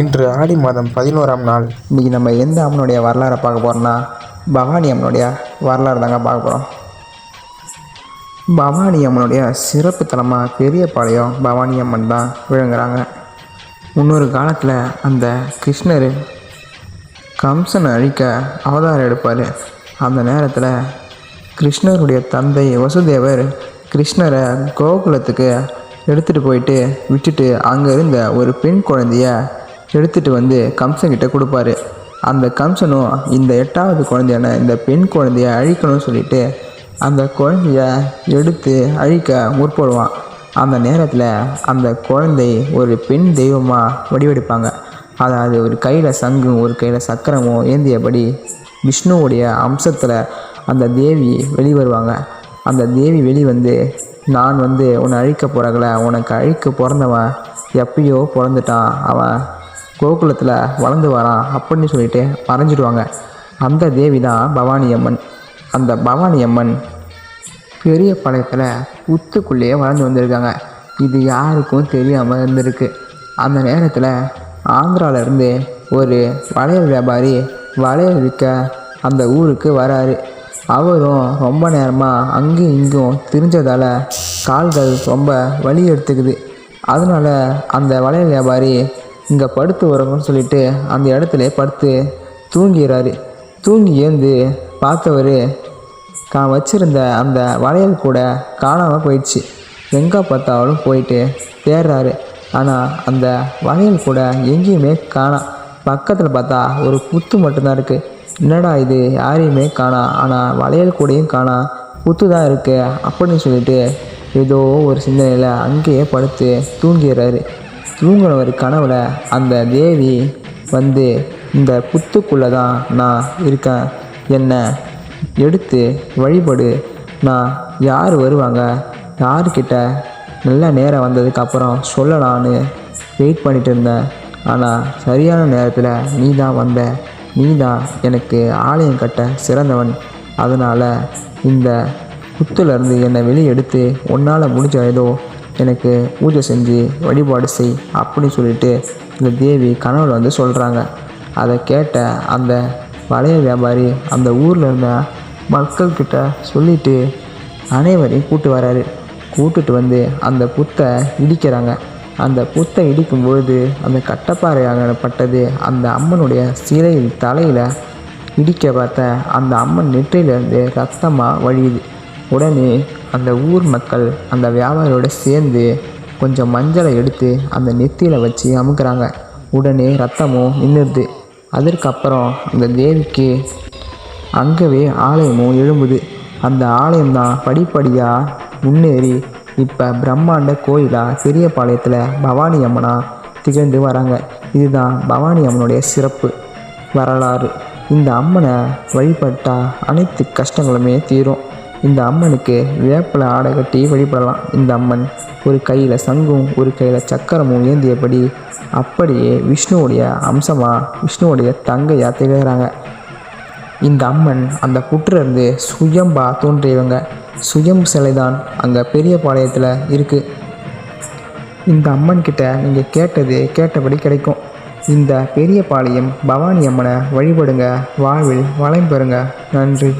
இன்று ஆடி மாதம் பதினோராம் நாள். இன்றைக்கி நம்ம எந்த அம்மனுடைய வரலாறை பார்க்க போகிறோம்னா பவானி அம்மனுடைய வரலாறு தாங்க பார்க்க போகிறோம் பவானி அம்மனுடைய சிறப்பு தலமாக பெரியபாளையம் பவானி அம்மன் தான் விளங்குறாங்க. முன்னொரு காலத்தில் அந்த கிருஷ்ணர் கம்சனை அழிக்க அவதாரம் எடுப்பார். அந்த நேரத்தில் கிருஷ்ணருடைய தந்தை வசுதேவர் கிருஷ்ணரை கோகுலத்துக்கு எடுத்துகிட்டு போயிட்டு விட்டுட்டு அங்கே இருந்த ஒரு பெண் குழந்தைய எடுத்துகிட்டு வந்து கம்சன்கிட்ட கொடுப்பாரு. அந்த கம்சனும் இந்த எட்டாவது குழந்தையான இந்த பெண் குழந்தைய அழிக்கணும்னு சொல்லிட்டு அந்த குழந்தைய எடுத்து அழிக்க முற்படுவான். அந்த நேரத்தில் அந்த குழந்தை ஒரு பெண் தெய்வமாக வடிவெடுப்பாங்க. அதாவது ஒரு கையில் சங்கும் ஒரு கையில் சக்கரமும் ஏந்தியபடி விஷ்ணுவுடைய அம்சத்தில் அந்த தேவி வெளிவருவாங்க. அந்த தேவி வெளிவந்து நான் வந்து உன்னை அழிக்க போகிறாங்கள உனக்கு அழிக்க பிறந்தவன் எப்பயோ பிறந்துட்டான். அவன் கோகுலத்தில் வளர்ந்து வரான் அப்படின்னு சொல்லிட்டு மறைஞ்சிடுவாங்க அந்த தேவி தான் பவானி அம்மன் அந்த பவானி அம்மன் பெரிய பாளையத்தில் புத்துக்குள்ளேயே வளர்ந்து வந்திருக்காங்க. இது யாருக்கும் தெரியாமல் இருந்திருக்கு. அந்த நேரத்தில் ஆந்திராவிலேருந்து ஒரு வளையல் வியாபாரி வளையல் விற்க அந்த ஊருக்கு வராரு. அவரும் ரொம்ப நேரமாக அங்கேயும் இங்கும் திரிஞ்சதால் கால்கள் ரொம்ப வலி எடுத்துக்குது. அதனால் அந்த வளையல் வியாபாரி இங்கே படுத்து வரணும்னு சொல்லிட்டு அந்த இடத்துல படுத்து தூங்கிறாரு தூங்கி ஏந்து பார்த்தவர் தான் வச்சுருந்த அந்த வளையல் கூட காணாமல் போயிடுச்சு. எங்கே பார்த்தாலும் போயிட்டு தேடுறாரு. ஆனால் அந்த வளையல் கூட எங்கேயுமே காணாம் பக்கத்தில் பார்த்தா ஒரு புத்து மட்டும்தான் இருக்குது என்னடா இது? யாரையுமே காணா. ஆனால் வளையல் கூடயும் காணா. புத்து தான் இருக்குது அப்படின்னு சொல்லிட்டு ஏதோ ஒரு சிந்தனையில் அங்கேயே படுத்து தூங்கிடுறாரு தூங்கினவர் கனவுல அந்த தேவி வந்து இந்த புத்துக்குள்ளே தான் நான் இருக்கேன். என்னை எடுத்து வழிபடு. நான் யார் வருவாங்க? யார்கிட்ட நல்ல நேரம் வந்ததுக்கப்புறம் சொல்லலான்னு வெயிட் பண்ணிட்டு இருந்தேன். ஆனால் சரியான நேரத்தில் நீ தான் வந்த. நீ தான் எனக்கு ஆலயம் கட்ட சிறந்தவன். அதனால் இந்த புத்துலேருந்து என்னை வெளியே எடுத்து உன்னால் முடிஞ்ச ஏதோ எனக்கு பூஜை செஞ்சு வழிபாடு செய் அப்படின்னு சொல்லிட்டு இந்த தேவி கனவுல வந்து சொல்கிறாங்க அதை கேட்ட அந்த பழைய வியாபாரி அந்த ஊரில் இருந்த மக்கள்கிட்ட சொல்லிட்டு அனைவரையும் கூட்டு வராரு. கூட்டுட்டு வந்து அந்த புத்தை இடிக்கிறாங்க. அந்த புத்தை இடிக்கும் பொழுது அந்த கட்டப்பாறையாகப்பட்டது அந்த அம்மனுடைய சிலையில் தலையில் இடிக்க பார்த்த அந்த அம்மன் நெற்றிலிருந்து ரத்தமாக வழியுது. உடனே அந்த ஊர் மக்கள் அந்த வியாபாரியோட சேர்ந்து கொஞ்சம் மஞ்சளை எடுத்து அந்த நெத்தியில் வச்சு அமுக்குறாங்க. உடனே ரத்தமும் நின்றுடுது அதற்கப்புறம் அந்த தேவிக்கு அங்கவே ஆலயமும் எழும்புது. அந்த ஆலயம்தான் படிப்படியாக முன்னேறி இப்போ பிரம்மாண்ட கோயிலாக பெரியபாளையத்தில் பவானி அம்மனாக திகழ்ந்து வராங்க. இதுதான் பவானி அம்மனுடைய சிறப்பு வரலாறு. இந்த அம்மனை வழிபட்டால் அனைத்து கஷ்டங்களுமே தீரும். இந்த அம்மனுக்கு வேப்பில ஆடை கட்டி வழிபடலாம். இந்த அம்மன் ஒரு கையில் சங்கும் ஒரு கையில் சக்கரமும் ஏந்தியபடி அப்படியே விஷ்ணுவுடைய அம்சமாக விஷ்ணுவுடைய தங்கையாக திகழ்கிறாங்க இந்த அம்மன் அந்த புற்றிலிருந்து சுயம்பா தோன்றியவங்க. சுயம் சிலை தான் அங்கே பெரிய பாளையத்தில் இருக்குது இந்த அம்மன் கிட்ட நீங்கள் கேட்டது கேட்டபடி கிடைக்கும். இந்த பெரிய பாளையம் பவானி அம்மனை வழிபடுங்க. வாழ்வில் வளம் பெறுங்க. நன்றி.